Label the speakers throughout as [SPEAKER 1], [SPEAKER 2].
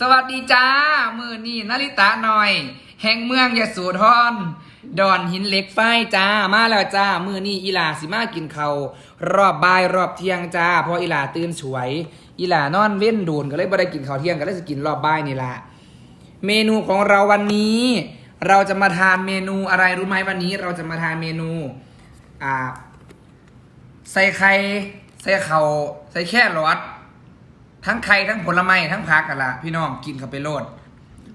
[SPEAKER 1] สวัสดีจ้า มือนี่นาริตะหน่อย แห่งเมืองยโสธรดอนหินเหล็กไฟจ้ามาแล้วจ้า มือนี่อีหลาสิมากินเขาวรอบบ่ายรอบเที่ยงจ้าเพราะอีหลาตื่นสวย อีหลานอนเว้นโดูนก็เลยบ่ได้กินข้าวเที่ยงก็เลยจะกินรอบบ่ายนี่ละเมนูของเราวันนี้ เราจะมาทานเมนูอะไรรู้ไหมวันนี้ เราจะมาทานเมนูอ่าใส่ไข่ใส่เขาวใส่แค่รอด ทั้งไข่ทั้งผลไม้ทั้งผักกันละพี่น้องกินเข้าไปโลด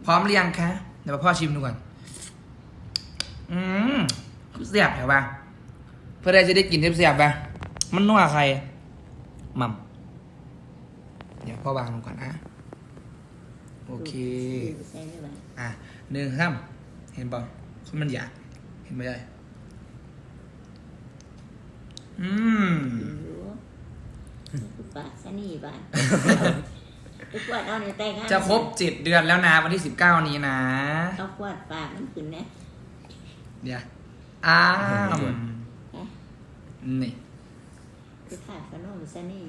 [SPEAKER 1] พร้อมหรือยังคะเดี๋ยวพ่อชิมดูก่อนอืมเสียบเหรอปะเพื่อได้จะได้กินเสียบๆปะมันนัวใครมัมเดี๋ยวพ่อวางลงก่อนนะโอเคอะหนึ่งห้ามเห็นป่ะคนมันอยากเห็นไหมได้อืม
[SPEAKER 2] ปากซะนี่บ้านกูกวาดเอาในใต้ข้าง
[SPEAKER 1] จะครบเจ็ดเดือนแล้วนะวันที่สิบเก้านี้นะ
[SPEAKER 2] เอากวาดปากมันขึ้นนะ
[SPEAKER 1] เดี๋ยวอ้าม
[SPEAKER 2] ฮะ
[SPEAKER 1] นี่
[SPEAKER 2] กูขาดขนมซะนี่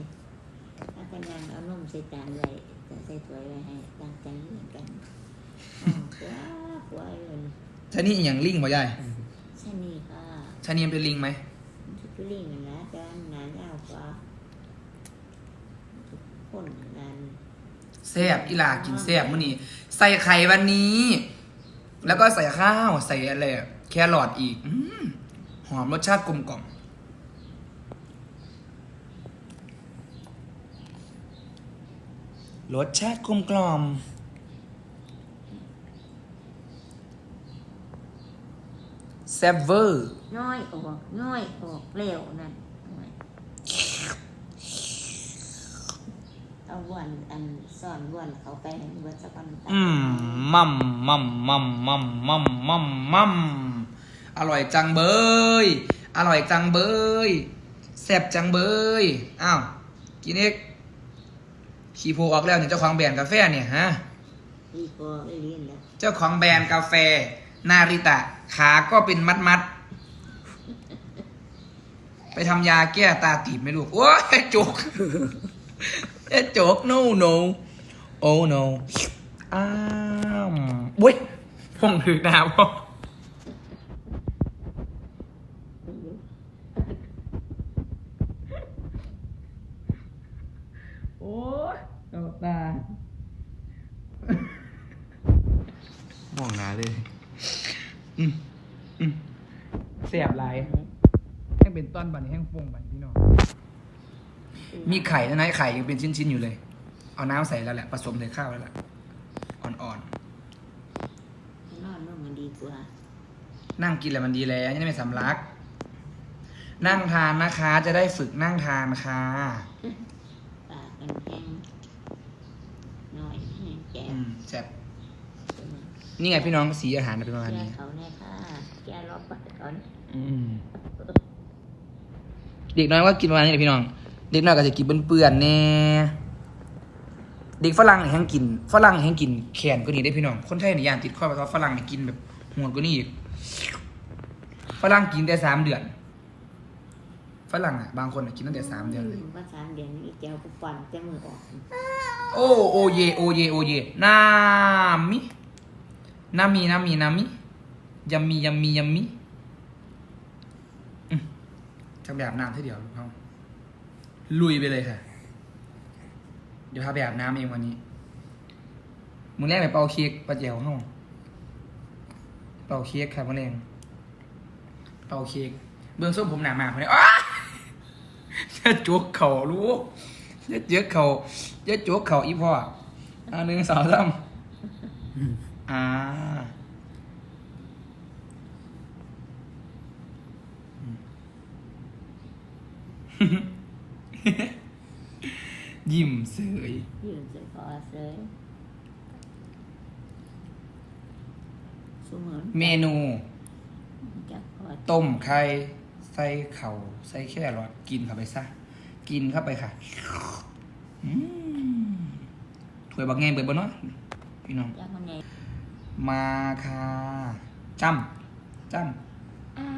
[SPEAKER 2] ถ้ากันยังเอานมใส่จานไว้จะใส่ถ้วยไว้ให้ตั้งใจเหมือนกันอ้าวว้าเลย
[SPEAKER 1] ชะนี่อย่างลิงบ่ยาย
[SPEAKER 2] ซะนี่ค่ะ
[SPEAKER 1] ชะนี่เป็นลิงไหม
[SPEAKER 2] ลิงนะจานหนายาวกว่าทุก คนนั้น
[SPEAKER 1] แซ่บอีหลากินแซ่บมื้อนี้ใส่ไข่วันนี้ แล้วก็ใส่ข้าวใส่อะไรอะแครอทอีกอมหอมรสชาติกลมกล่อมรสชาติกลมกล่อมแซ่บเวอร์
[SPEAKER 2] น้อยออกน้อยออกเร็วนั่นน้อย เอาวันอันสอนวันเขาไปให้เบิดสักวันตา
[SPEAKER 1] อืมมัมมัมมัมมัมมัมมัมมัมอร่อยจังเบยอร่อยจังเบยแซ่บจังเบยอ้าวกินเอกขี่โพออกแล้วเนี่ยเจ้าของแบรนด์กาแฟเนี่ยฮะ
[SPEAKER 2] ดีกว่าไม่เรียนแล้ว
[SPEAKER 1] เจ้าของแบรนด์กาแฟ นาริตะ ขาก็เป็นมัดมัดๆไปทำยาแก้ตาตีบไหมลูกโอ้ยจุก เอ๊ะจุก no no oh no อ้ามบุ้ยพงถือดาวพ่อโอ้ยตกตา
[SPEAKER 3] มองหนาเลย
[SPEAKER 1] อืมอืมเสียบหลายแห้งเป็นต้นบัดนแห้งฟงบัดนพี่น้อง มีไข่นะนะไข่ยังเป็นชิ้นๆอยู่เลย เอาน้ำใส่แล้วแหละผสมใส่ข้าวแล้วแหละอ่อน
[SPEAKER 2] นอนนู่นมันดีกว่า
[SPEAKER 1] ๆ นั่งกินแล้วมันดีแล้วยังไม่สำลัก นั่งทานนะคะ จะได้ฝึกนั่งทานค่ะ
[SPEAKER 2] ปากมันแห้งน้อยแห้งแก่
[SPEAKER 1] อืมแซ่บนี่ไงพี่น้องสีอาหารเป็นประมาณ
[SPEAKER 2] แก่
[SPEAKER 1] นี้
[SPEAKER 2] เขาแน่ค่ะแก่รอบปากเขาเนี่ย
[SPEAKER 1] อืมเด็กน้อยก็กินประมาณนี้แหละพี่น้อง เด็กน้อยก็จะกินเปื่อนๆแน่เด็กฝรั่งเนี่ยแห้งกินฝรั่งแห้งกินแขนก็นี่ได้พี่น้อง คนไทยเนี่ยย่านติดข้อเพราะว่าฝรั่งเนี่ยกินแบบโหดกว่านี้อีกฝรั่งกินแต่สามเดือนฝรั่งอะบางคนอะกินตั้งแต่สามเดือนเลย
[SPEAKER 2] ว่าสามเดือนนี้แก้วกูฟันจะมือออก
[SPEAKER 1] โอ้โอเยโอเยโอเยนามินามินามินามิยัมมียัมมียัมมีอืมจะไปอาบน้ำทีเดียวลูกเขา ลุยไปเลยค่ะ เดี๋ยวพาไปอาบน้ำเองวันนี้มึงแรกไปเป่าเค้กปะเจียวห้องเป่าเค้กครับมึงแรงเป่าเค้กเบื้องส้มผมหนามากเลยอ้าจะจุกเข่าลูกจะเจอเข่าจะโจกเข่าอีพ่ออ่าหนึ่งสองสามอ่า ยิ้มเสย
[SPEAKER 2] ยืนใส่คอเลยสมน
[SPEAKER 1] เมนู
[SPEAKER 2] จับคอ
[SPEAKER 1] ต้มไข่ใส่เข่าใส่แค่รอทกินเข้าไปซะ กินเข้าไปค่ะอืมถ้วยบักแงงเปิดบ่เนาะพี่น้อง
[SPEAKER 2] จับมันไง
[SPEAKER 1] มาค่ะจำจำ
[SPEAKER 2] อ่า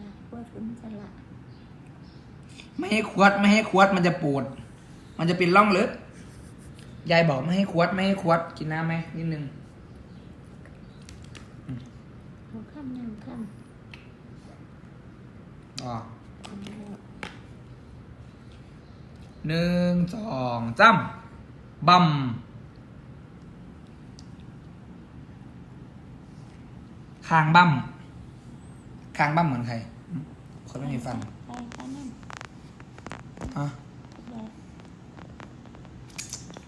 [SPEAKER 2] ละปวด คุณสละ
[SPEAKER 1] ไม่ให้ควดไม่ให้ควดมันจะปวด มันจะเป็นร่องลึกยายบอกไม่ให้ควดไม่ให้ควดกินน้ำไหมนิดนึง
[SPEAKER 2] เอาข้ามน้ำข้าม
[SPEAKER 1] อ๋อ
[SPEAKER 2] ข้ามแล้ว
[SPEAKER 1] หนึ่งสองจ้ำบัมคางบัมคางบัมเหมือนใคร คนไม่มีฟัน
[SPEAKER 2] ไปไปนั่น
[SPEAKER 1] อะ
[SPEAKER 2] ไป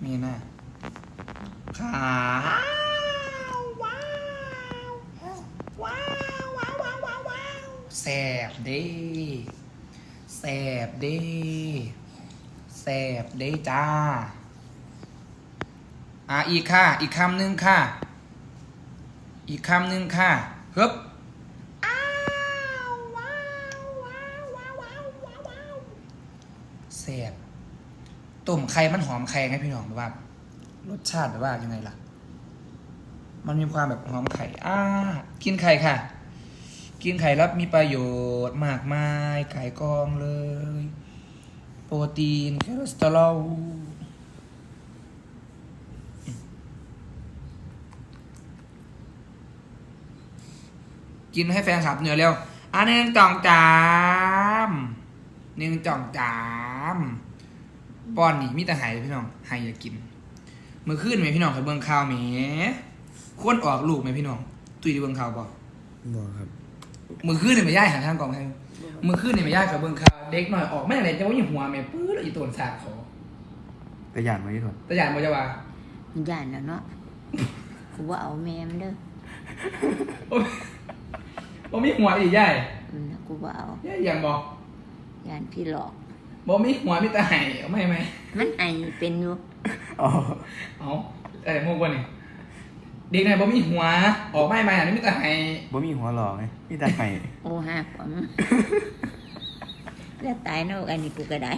[SPEAKER 1] มีหน้าขาว้าวว้าวว้าวว้าวว้าวว้าวแสบเดีแสบเดีแสบเดีจ้า อะอีกค่ะ อีกคำหนึ่งค่ะ อีกคำหนึ่งค่ะฮึบอ้าวว้าวว้าวว้าวว้าวว้าวว้าวแสบ ต้มไข่มันหอมไข่ไงพี่น้องแบบว่ารสชาติแบบว่ายังไงล่ะ มันมีความแบบหอมไข่อ่ากินไข่ค่ะ กินไข่แล้วมีประโยชน์มากมายไข่กองเลย โปรตีนคอเลสเตอรอลกินให้แฟนคลับเหนือเร็วอันหนึ่งจ่องจามหนึ่งจ่องจาม ป้อนนี่มีแต่ไห้พี่น้องไห้อย่ากินมือขึ้นไหมพี่น้องเคยเบิ่งข่าวไหมคนออกลูกไหมพี่น้องตุ้ยได้เบิ่งข่าวบ่
[SPEAKER 3] บอกครับ
[SPEAKER 1] มือขึ้นนี่ไม่ย่ายหันทางกล่องให้มือขึ้นนี่ไม่ย่ายเคยเบิ่งข่าวเด็กหน่อยออกไม่อะไรจะว่าอยู่หัวแม่ปื้อแล้วอีตัวสากเขา
[SPEAKER 3] กระยานไว้ที่ถอน
[SPEAKER 1] แต่ยานบ่จะว่า
[SPEAKER 2] มันย่านแล้วเนาะกูว่าเอาแม่มันเด้อ
[SPEAKER 1] โอ้ยบ่มีหัวอีกย่าย
[SPEAKER 2] อืมกูว่าเอา
[SPEAKER 1] ย่ายยังบ่
[SPEAKER 2] ย่านพี่หลอก
[SPEAKER 1] บ่มีหัวมีแต่ไห้เอาไม่ไหม
[SPEAKER 2] มันไอเป็นอยู่
[SPEAKER 3] อ๋อ
[SPEAKER 1] เอาแต่มุกบ่นี่เด็กหน่อยบ่มีหัวออกไม่ไหมอันนี้มีแต่ไห้
[SPEAKER 3] บ่มีหัวหลอกไงมีแต่ไห้
[SPEAKER 2] โอ้ห้าขวมแล้วตายเนาะอันนี้กูก็ได้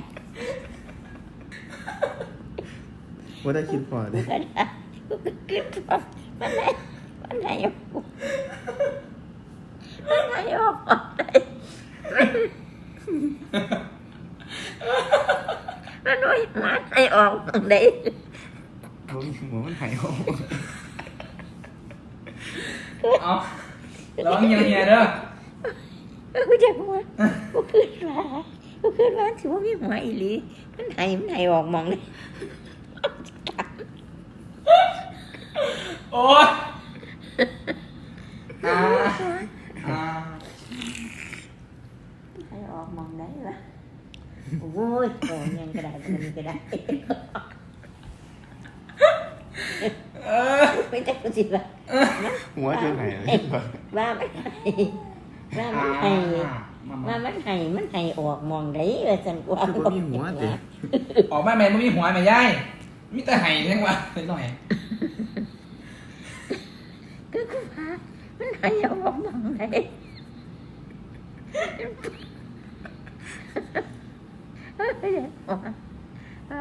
[SPEAKER 3] ว่าได้คิดพอ
[SPEAKER 2] กู
[SPEAKER 3] ดิ
[SPEAKER 2] ก็ได้กูก็คิดว่ามันไหนมันไหนออกมันไหนออกออกได้ มันน้อยมันไหนออกออกได้
[SPEAKER 3] บ่มีหัวมันไห้ออก
[SPEAKER 1] เอาร้องเฮียๆเด้อ
[SPEAKER 2] กูจะหัวกูขึ้นมากูขึ้นมาถือว่ามีหัวอีหลีมันไหนมันไหนออกมองเลย
[SPEAKER 1] โอ๊ยอ่าอ่า
[SPEAKER 2] ไหนออกมองได้ละโอ้ยโอ้ยยังก็ได้มันก็ได้
[SPEAKER 1] เออ
[SPEAKER 2] ไม่ได้กู สิว่า
[SPEAKER 3] หัวจนไห้เลย
[SPEAKER 2] ว่ามันไหนว่ามันไหน
[SPEAKER 1] มา
[SPEAKER 2] ว่ามันไหนมันไหนออกมองได้ว่าสันกว่า
[SPEAKER 3] บ่มีหัวติ
[SPEAKER 1] ออกมาแม่ไม่มีหัวแม่ย่ายมีแต่ไห้เพียงว่านิดหน่อย
[SPEAKER 2] ก็คือว่ามันไหนออกมองได้เฮ้ยเอา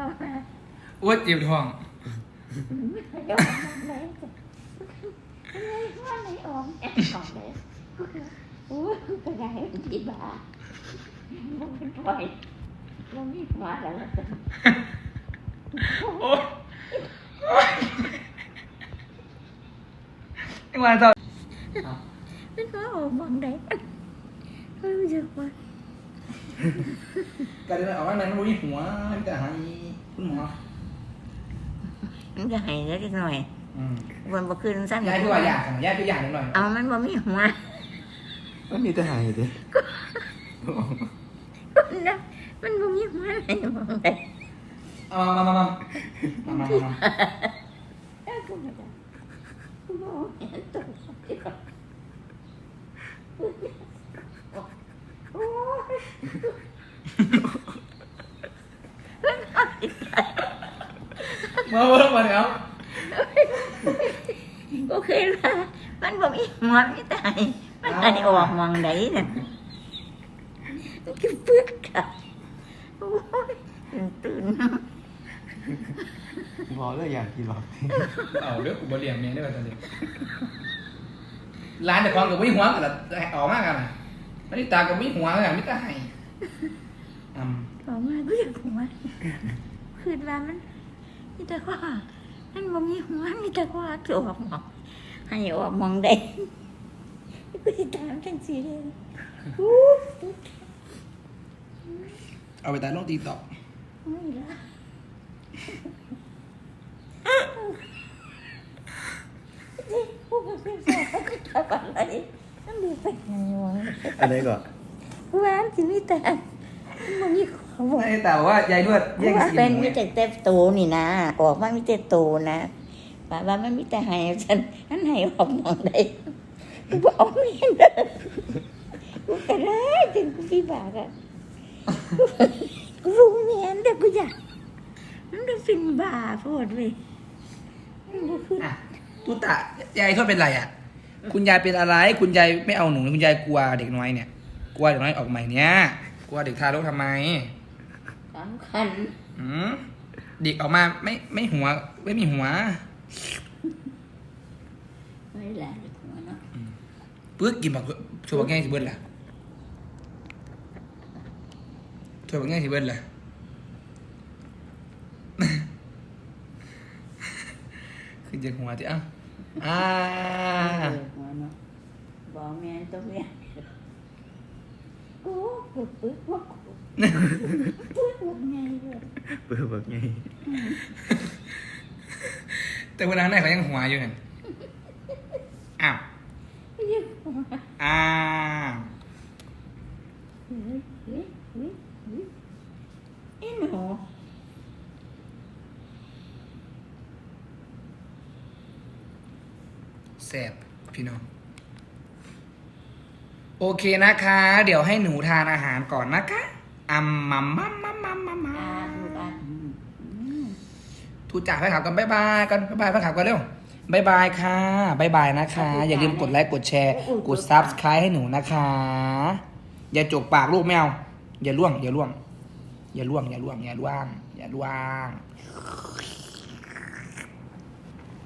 [SPEAKER 2] มาเอามา
[SPEAKER 1] อ้วดจีบท้อง
[SPEAKER 2] Cái ống này Cái này quá này ổn Em còn để Ủa cái này chị bà Nó mới thôi Nó biết hóa là nó tình
[SPEAKER 1] โอ๊ยนี่วันต่อ
[SPEAKER 2] Nó nói ổn bằng đấy Ôi giời ơi
[SPEAKER 1] การเดินออกมาแม่ไม่มีหัวมีแต่ไห้คุณหมอ
[SPEAKER 2] Nó cái này nữa cái này
[SPEAKER 1] อื ม
[SPEAKER 2] Quên bà khuyên sao
[SPEAKER 1] ย่ายคือว่าอยากกันย่ายคืออยากนิดหน่อย
[SPEAKER 2] Ờ mình bà biết hóa
[SPEAKER 3] มันมีแต่ไห้ดิ
[SPEAKER 2] Nó Mình bà biết hóa này bằng đấy
[SPEAKER 1] เอามามามามามามามา
[SPEAKER 2] có khi là มันบ่มีห
[SPEAKER 1] มอนที่ตายมันไอออ
[SPEAKER 2] กมองไหนนั่นมันคือเพื่อนค่ะโอ้ยตื่นมา
[SPEAKER 3] บอกเลยอยากกินหรอก
[SPEAKER 1] เอาเรื่องอุบเลียงเมียได้ป่ะตอนนี้ร้านแต่ของกับวิ่งหัวกันละออกมากกันนะมันนี่ตากับวิ่งหัวกันไม่ตายออกมา
[SPEAKER 2] กก็อยากหัวคือร้านมันนี่แต่ข้อ มันบ่มีหัวมีแต่ว่าจะออกหมองให้ออกหมองได้กูสิถามจังสิเลยอู้
[SPEAKER 1] เอาไปแต่ลงตีตอก
[SPEAKER 2] ไม่ละอะไร
[SPEAKER 3] มันมีนก่อน
[SPEAKER 2] กูอ่านที่นี่แต่ มันนี่เขาบอก
[SPEAKER 1] แต่ว่ายายนวดย่ง
[SPEAKER 2] เป็น
[SPEAKER 1] ห
[SPEAKER 2] มิ
[SPEAKER 1] เง
[SPEAKER 2] แตเต็บโตนี่นะ ออกว่ามิเต่โตนะป้าว่ามันมิเต่ใหายฉันอันใหายออกมองได้กูบอกเอาไม่เนเด้อกูก็ได้ถึงกูพี่บากอะกูรู้เมียแต่กูอยากมันเป็นบาปโพดเว้ยมัน
[SPEAKER 1] ก็ตุตะยายเขาเป็นไรอะ คุณยายเป็นอะไร คุณยายไม่เอาหนู คุณยายกลัวเด็กน้อยเนี่ย กลัวเด็กน้อยออกใหม่เนี่ย กลัวเด็กทารกทำไม
[SPEAKER 2] สำคัญ
[SPEAKER 1] อืเด็กออกมาไม่ไม่หัว ไม่มีหัว
[SPEAKER 2] ไม่แหละหัวเนาะ
[SPEAKER 1] เพื่อกินแบบช่วร์ง่ายสิเบิ้ลล่ะช่วร์ง่ายสิเบิ้ลล่ะคือจะหัวจ้อะอ่า
[SPEAKER 2] หัวเนาะบอกแม่ต้องเรียนกู เบปึ๊เปึ๊บปึ๊ไงเลย
[SPEAKER 3] เปิดแบบไง
[SPEAKER 1] แต่เวลาไหนเขายังหัวอยู่เนี่อ้าวอ้าว
[SPEAKER 2] เฮ้ยเฮ้เฮ้อ็นหรอ
[SPEAKER 1] แสบพี่น้อง โอเคนะคะ เดี๋ยวให้หนูทานอาหารก่อนนะคะอัมมัมมัมมัมมัมมัมมั
[SPEAKER 2] ม
[SPEAKER 1] ทูจ่าไปข่าวกันบายบายกันบายบายไปข่าวกันเร็วบายบายค่ะบายบายนะคะ อย่าลืมกดไลค์กดแชร์ กดซับสไครต์ให้หนูนะคะ อย่าจกปากลูกแมว อย่าล่วง อย่าล่วง อย่าล่วง อย่าล่วง อย่าล่วง อย่าล่วง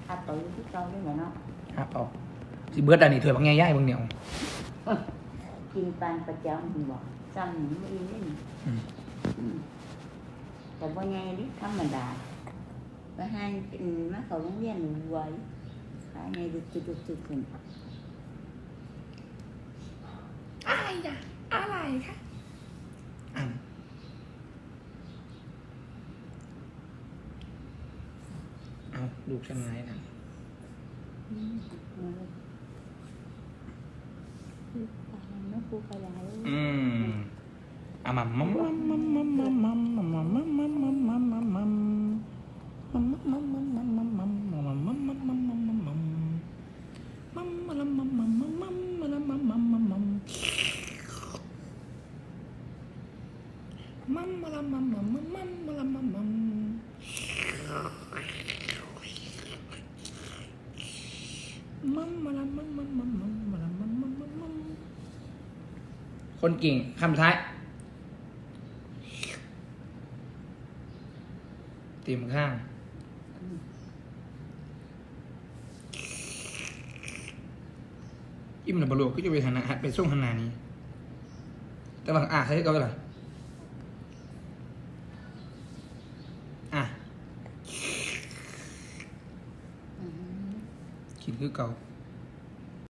[SPEAKER 2] อัต่อยุ่ที่เก่าด้วยเหรอเนาะ
[SPEAKER 1] อัต่อสิเบิร์ดอันนี้ถือยบางง่ายบางเหนียว
[SPEAKER 2] กินปานประจำหัซ้ำหนึ่
[SPEAKER 1] อี
[SPEAKER 2] นี่แต่ว่าไงนี่ธรรมดาไปห้างเป็นมาเขาโรงเรียนไว้ขายไงดุกดุกดุกดุก
[SPEAKER 1] อะไรอะอะไรคะเอาดูกทำไงนะู
[SPEAKER 2] ขยาย
[SPEAKER 1] อืมอะมัมมัมมัมมัมมัมมัมมัมมัมมัมมัมมัมมัม คนเก่งคำสุดท้ายเต็มข้าง อิ่มระบลูกก็จะไปหาหนาหัดไปส่งหาหนานี้ แต่บางอะใครก็ไปล่ะอะ
[SPEAKER 2] อืม
[SPEAKER 1] กินคือเก่า